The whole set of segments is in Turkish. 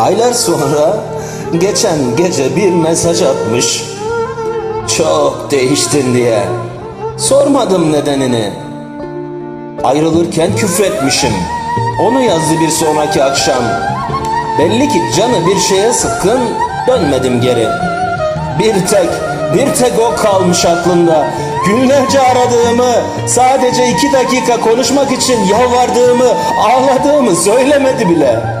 Aylar sonra geçen gece bir mesaj atmış. Çok değiştin diye. Sormadım nedenini. Ayrılırken küfretmişim. Onu yazdı bir sonraki akşam. Belli ki canı bir şeye sıkkın dönmedim geri. Bir tek, bir tek o kalmış aklımda. Günlerce aradığımı, sadece iki dakika konuşmak için yalvardığımı, ağladığımı söylemedi bile.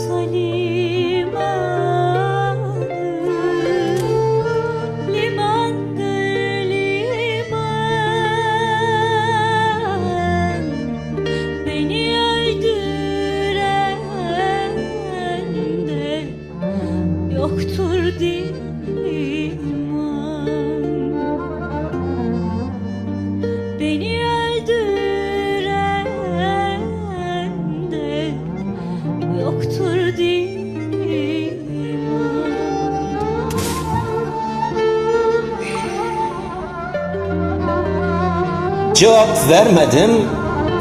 Cevap vermedim,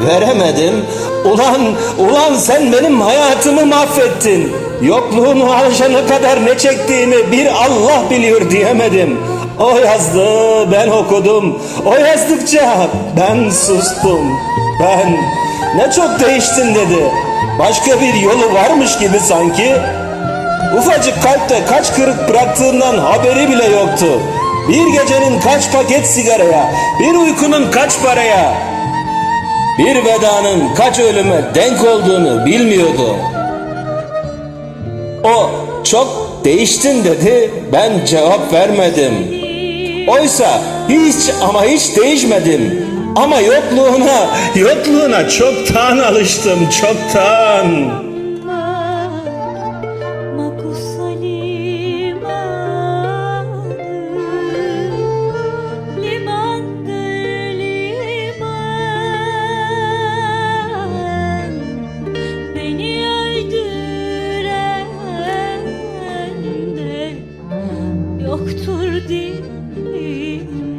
veremedim. Ulan, ulan sen benim hayatımı mahvettin. Yokluğunu alışana kadar ne çektiğimi bir Allah biliyor diyemedim. O yazdı, ben okudum. O yazdıkça ben sustum. Ben ne çok değiştin dedi. Başka bir yolu varmış gibi sanki. Ufacık kalpte kaç kırık bıraktığından haberi bile yoktu. Bir gecenin kaç paket sigaraya, bir uykunun kaç paraya, bir vedanın kaç ölüme denk olduğunu bilmiyordu. O çok değiştin dedi, ben cevap vermedim. Oysa hiç ama hiç değişmedim. Ama yokluğuna, yokluğuna çoktan alıştım, çoktan. in